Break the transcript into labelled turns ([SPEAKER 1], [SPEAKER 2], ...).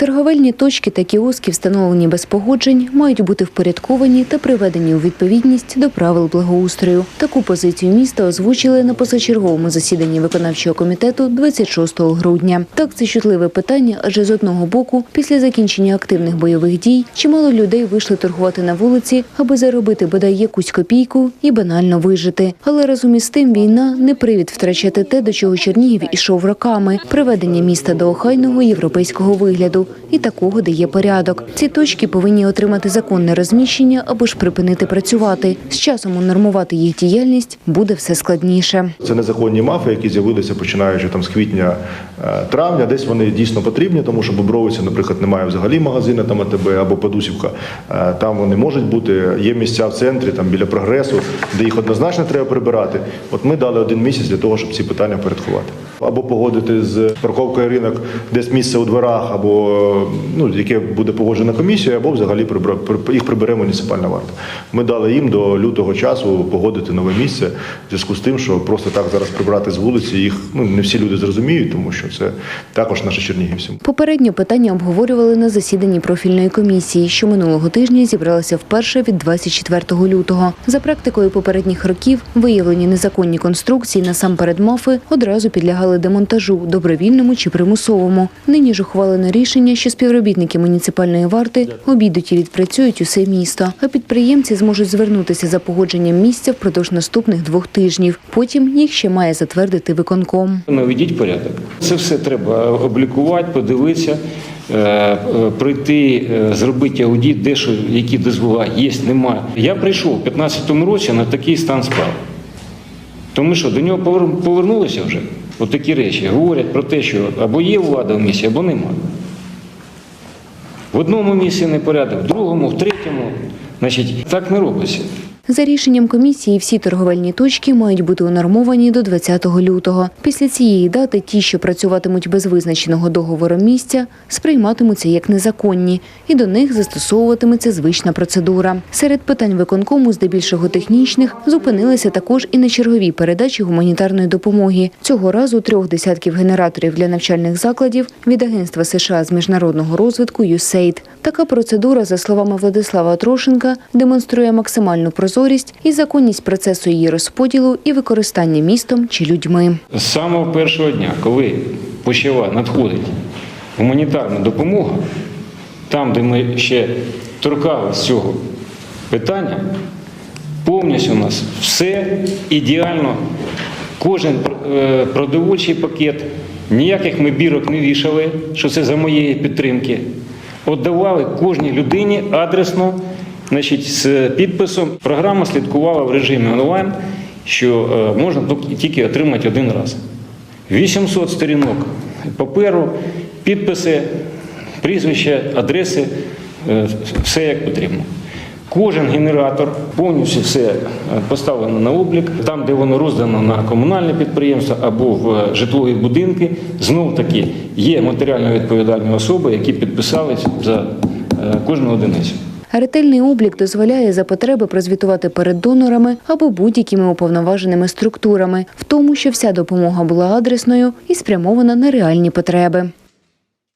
[SPEAKER 1] Торговельні точки та кіоски, встановлені без погоджень, мають бути впорядковані та приведені у відповідність до правил благоустрою. Таку позицію міста озвучили на позачерговому засіданні виконавчого комітету 26 грудня. Так, це чутливе питання, адже з одного боку, після закінчення активних бойових дій, чимало людей вийшли торгувати на вулиці, аби заробити бодай якусь копійку і банально вижити. Але разом із тим війна не привід втрачати те, до чого Чернігів ішов роками приведення міста до охайного європейського вигляду і такого, де є порядок. Ці точки повинні отримати законне розміщення або ж припинити працювати. З часом унормувати їх діяльність буде все складніше.
[SPEAKER 2] Це незаконні мафи, які з'явилися починаючи там з квітня е, травня. Десь вони дійсно потрібні, тому що Бобровиця, наприклад, немає взагалі магазину там АТБ або Подусівка. Е, Там вони можуть бути. Є місця в центрі, там біля прогресу, де їх однозначно треба прибирати. От ми дали один місяць для того, щоб ці питання порядкувати. Або погодити з парковкою ринок десь місце у дворах, або ну яке буде погоджена комісія, або взагалі прибра- їх прибере муніципальна варта. Ми дали їм до лютого часу погодити нове місце в зв'язку з тим, що просто так зараз прибрати з вулиці їх ну не всі люди зрозуміють, тому що це також наші чернігівці.
[SPEAKER 1] Попередньо питання обговорювали на засіданні профільної комісії, що минулого тижня зібралася вперше від 24 лютого. За практикою попередніх років виявлені незаконні конструкції насамперед мафи одразу підлягали демонтажу, добровільному чи примусовому. Нині ж ухвалено рішення, що співробітники муніципальної варти обійдуть і відпрацюють усе місто, а підприємці зможуть звернутися за погодженням місця впродовж наступних двох тижнів. Потім їх ще має затвердити виконком.
[SPEAKER 3] Наведіть порядок. Це все треба облікувати, подивитися, е, е, пройти, е, зробити аудит, де що, які дозвола є, немає. Я прийшов у 2015 році на такий стан справ. Тому що до нього повернулися вже отакі речі. Говорять про те, що або є влада в місті, або немає. В одному місці непорядок, в другому, в третьому. Значить, так не робиться.
[SPEAKER 1] За рішенням комісії, всі торговельні точки мають бути унормовані до 20 лютого. Після цієї дати ті, що працюватимуть без визначеного договору місця, сприйматимуться як незаконні, і до них застосовуватиметься звична процедура. Серед питань виконкому, здебільшого технічних, зупинилися також і на черговій передачі гуманітарної допомоги. Цього разу трьох десятків генераторів для навчальних закладів від Агентства США з міжнародного розвитку USAID. Така процедура, за словами Владислава Трошенка, демонструє максимальну прозорість і законність процесу її розподілу і використання містом чи людьми.
[SPEAKER 3] З самого першого дня, коли почала надходити гуманітарна допомога, там, де ми ще торкалися цього питання, повністю у нас все ідеально. Кожен е, продовольчий пакет, ніяких ми бірок не вішали, що це за моєї підтримки. Отдавали кожній людині адресно, значить, з підписом. Програма слідкувала в режимі онлайн, що е, можна тільки- отримати один раз. 800 сторінок паперу, підписи, прізвища, адреси, е, все як потрібно. Кожен генератор повністю все е, поставлено на облік. Там, де воно роздано на комунальне підприємство або в житлові будинки, знов таки є матеріально відповідальні особи, які підписались за кожну одиницю.
[SPEAKER 1] Ретельний облік дозволяє за потреби прозвітувати перед донорами або будь-якими уповноваженими структурами, в тому, що вся допомога була адресною і спрямована на реальні потреби.